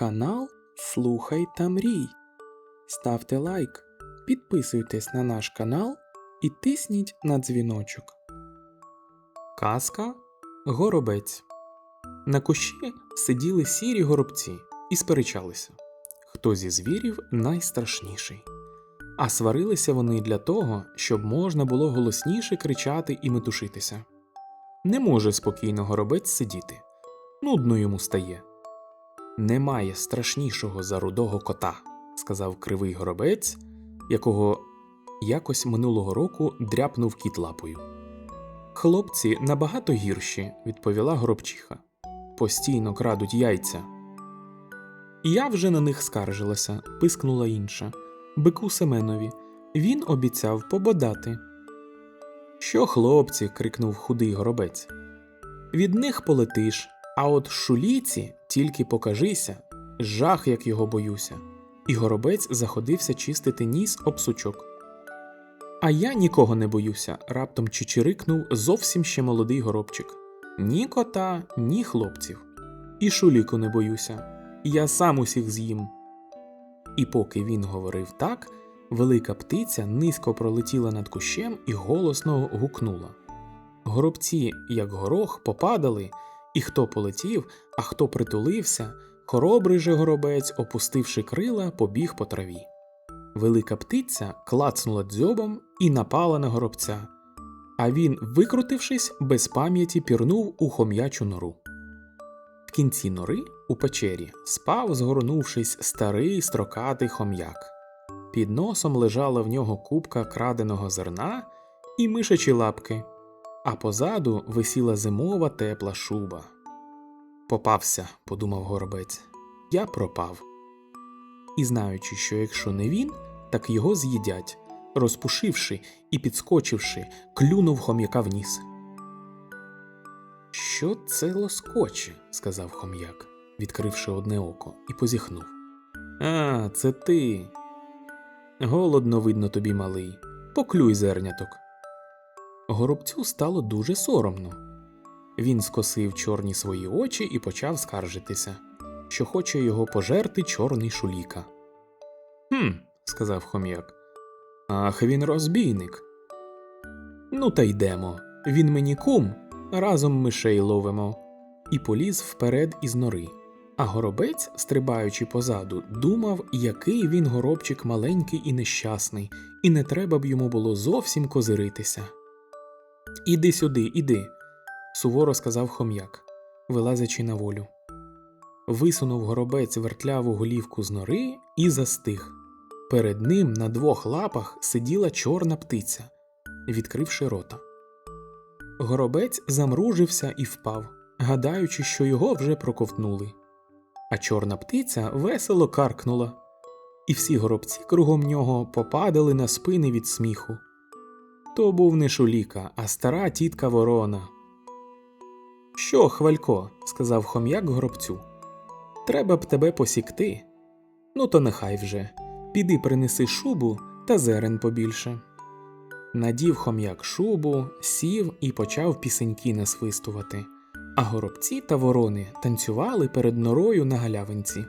Канал Слухай та мрій. Ставте лайк, підписуйтесь на наш канал і тисніть на дзвіночок. Казка Горобець. На кущі сиділи сірі горобці і сперечалися, хто зі звірів найстрашніший. А сварилися вони для того, щоб можна було голосніше кричати і метушитися. Не може спокійно горобець сидіти. Нудно йому стає. Немає страшнішого за рудого кота, сказав кривий горобець, якого якось минулого року дряпнув кіт лапою. Хлопці набагато гірші, відповіла горобчиха. Постійно крадуть яйця. Я вже на них скаржилася, пискнула інша. Бику Семенові. Він обіцяв пободати. Що, хлопці? крикнув худий горобець. Від них полетиш, а от шуліці тільки покажися, жах, як його боюся. І горобець заходився чистити ніс об сучок. А я нікого не боюся, раптом чичирикнув зовсім ще молодий горобчик. Ні кота, ні хлопців. І шуліку не боюся. Я сам усіх з'їм. І поки він говорив так, велика птиця низько пролетіла над кущем і голосно гукнула. Горобці, як горох, попадали, і хто полетів, а хто притулився, хоробрий же горобець, опустивши крила, побіг по траві. Велика птиця клацнула дзьобом і напала на горобця, а він, викрутившись, без пам'яті пірнув у хом'ячу нору. В кінці нори у печері спав, згорнувшись, старий строкатий хом'як. Під носом лежала в нього купка краденого зерна і мишачі лапки, а позаду висіла зимова тепла шуба. Попався, подумав горобець, я пропав. І знаючи, що якщо не він, так його з'їдять, розпушивши і підскочивши, клюнув хом'яка в ніс. Що це лоскоче? сказав хом'як, відкривши одне око, і позіхнув. А, це ти. Голодно, видно тобі, малий. Поклюй зерняток. Горобцю стало дуже соромно. Він скосив чорні свої очі і почав скаржитися, що хоче його пожерти чорний шуліка. Хм, сказав хом'як. Ах, він розбійник. Ну, та йдемо. Він мені кум, разом мишей ловимо. І поліз вперед із нори. А горобець, стрибаючи позаду, думав, який він горобчик маленький і нещасний, і не треба б йому було зовсім козиритися. Іди сюди, іди, суворо сказав хом'як, вилазячи на волю. Висунув горобець вертляву голівку з нори і застиг. Перед ним на двох лапах сиділа чорна птиця, відкривши рота. Горобець замружився і впав, гадаючи, що його вже проковтнули. А чорна птиця весело каркнула, і всі горобці кругом нього попадали на спини від сміху. То був не шуліка, а стара тітка ворона. Що, хвалько, сказав хом'як горобцю, треба б тебе посікти. Ну, то нехай вже. Піди принеси шубу та зерен побільше. Надів хом'як шубу, сів і почав пісеньки насвистувати, а горобці та ворони танцювали перед норою на галявинці.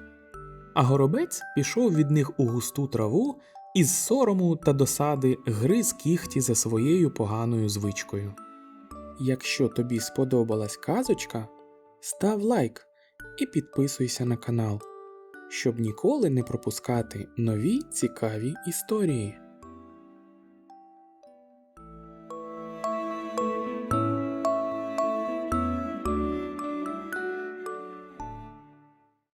А горобець пішов від них у густу траву і з сорому та досади гриз кіхті за своєю поганою звичкою. Якщо тобі сподобалась казочка, став лайк і підписуйся на канал, щоб ніколи не пропускати нові цікаві історії.